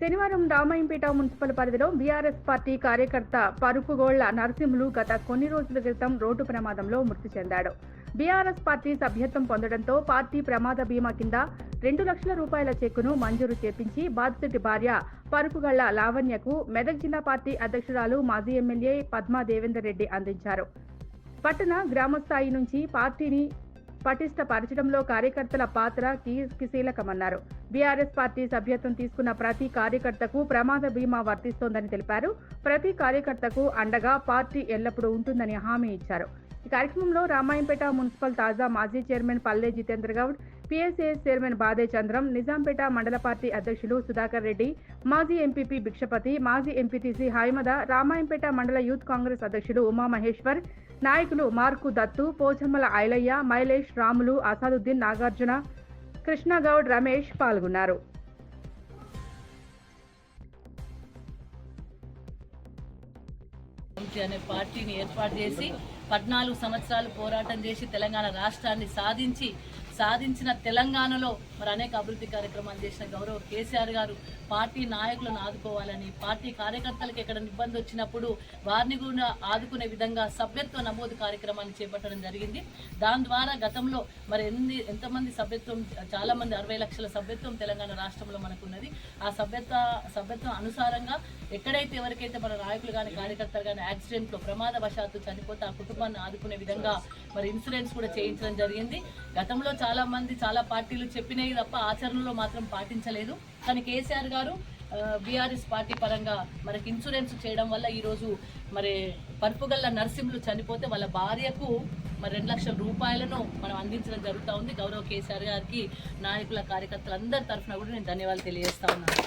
శనివారం రామాయంపేట మున్సిపల్ పరిధిలో BRS party కార్యకర్త పరుపుగోళ్ళ నరసింహులు గత కొన్ని రోజుల క్రితం రోడ్డు ప్రమాదంలో మృతి చెందాడు. బీఆర్ఎస్ పార్టీ సభ్యత్వం పొందడంతో పార్టీ ప్రమాద బీమా కింద రెండు లక్షల రూపాయల చెక్కును మంజూరు చేపించి బాధితుడి భార్య పరుపుగళ్ళ లావణ్యకు మెదక్ జిల్లా పార్టీ అధ్యక్షురాలు మాజీ ఎమ్మెల్యే పద్మా దేవేందర్ రెడ్డి అందించారు. పట్టణ గ్రామస్థాయి నుంచి పార్టీని పటిష్టపరచడంలో కార్యకర్తల పాత్ర కీ- కీలకమన్నారు బీఆర్ఎస్ పార్టీ సభ్యత్వం తీసుకున్న ప్రతి కార్యకర్తకు ప్రమాద బీమా వర్తిస్తోందని తెలిపారు. ప్రతి కార్యకర్తకు అండగా పార్టీ ఎల్లప్పుడూ ఉంటుందని హామీ ఇచ్చారు. ఈ కార్యక్రమంలో రామాయంపేట మున్సిపల్ తాజా మాజీ చైర్మన్ పల్లె జితేంద్ర గౌడ్ పిఎస్ఏఎస్ చైర్మన్ బాదే చంద్రం నిజాంపేట మండల పార్టీ అధ్యక్షులు సుధాకర్ రెడ్డి మాజీ ఎంపీపీ భిక్షపతి మాజీ ఎంపీటీసీ హైమద రామాయంపేట మండల యూత్ కాంగ్రెస్ అధ్యక్షులు ఉమామహేశ్వర్ నాయకులు మార్కు దత్తు పోచమ్మల ఐలయ్య మైలేష్ రాములు అసాదుద్దీన్ నాగార్జున కృష్ణగౌడ్ రమేష్ పాల్గొన్నారు. అనే పార్టీని ఏర్పాటు చేసి పద్నాలుగు సంవత్సరాలు పోరాటం చేసి తెలంగాణ రాష్ట్రాన్ని సాధించి సాధించిన తెలంగాణలో మరి అనేక అభివృద్ధి కార్యక్రమాలు చేసిన గౌరవ కేసీఆర్ గారు పార్టీ నాయకులను ఆదుకోవాలని పార్టీ కార్యకర్తలకు ఎక్కడ ఇబ్బంది వచ్చినప్పుడు వారిని కూడా ఆదుకునే విధంగా సభ్యత్వ నమోదు కార్యక్రమాన్ని చేపట్టడం జరిగింది. దాని ద్వారా గతంలో మరి ఎన్ని ఎంతమంది సభ్యత్వం చాలామంది అరవై లక్షల సభ్యత్వం తెలంగాణ రాష్ట్రంలో మనకున్నది. ఆ సభ్యత్వ సభ్యత్వం అనుసారంగా ఎక్కడైతే ఎవరికైతే మన నాయకులు కానీ కార్యకర్తలు కానీ యాక్సిడెంట్లో ప్రమాదవశాత్తు చనిపోతే ఆ కుటుంబాన్ని ఆదుకునే విధంగా మరి ఇన్సూరెన్స్ కూడా చేయించడం జరిగింది. గతంలో చాలా మంది చాలా పార్టీలు చెప్పినవి తప్ప ఆచరణలో మాత్రం పాటించలేదు. కానీ కేసీఆర్ గారు బీఆర్ఎస్ పార్టీ పరంగా మనకి ఇన్సూరెన్స్ చేయడం వల్ల ఈరోజు మరి పరుపుగల్ల నర్సింహులు చనిపోతే వాళ్ళ భార్యకు మరి రెండు లక్షల రూపాయలను మనం అందించడం జరుగుతూ ఉంది. గౌరవ కేసీఆర్ గారికి నాయకుల కార్యకర్తలందరి తరఫున కూడా నేను ధన్యవాదాలు తెలియజేస్తా ఉన్నాను.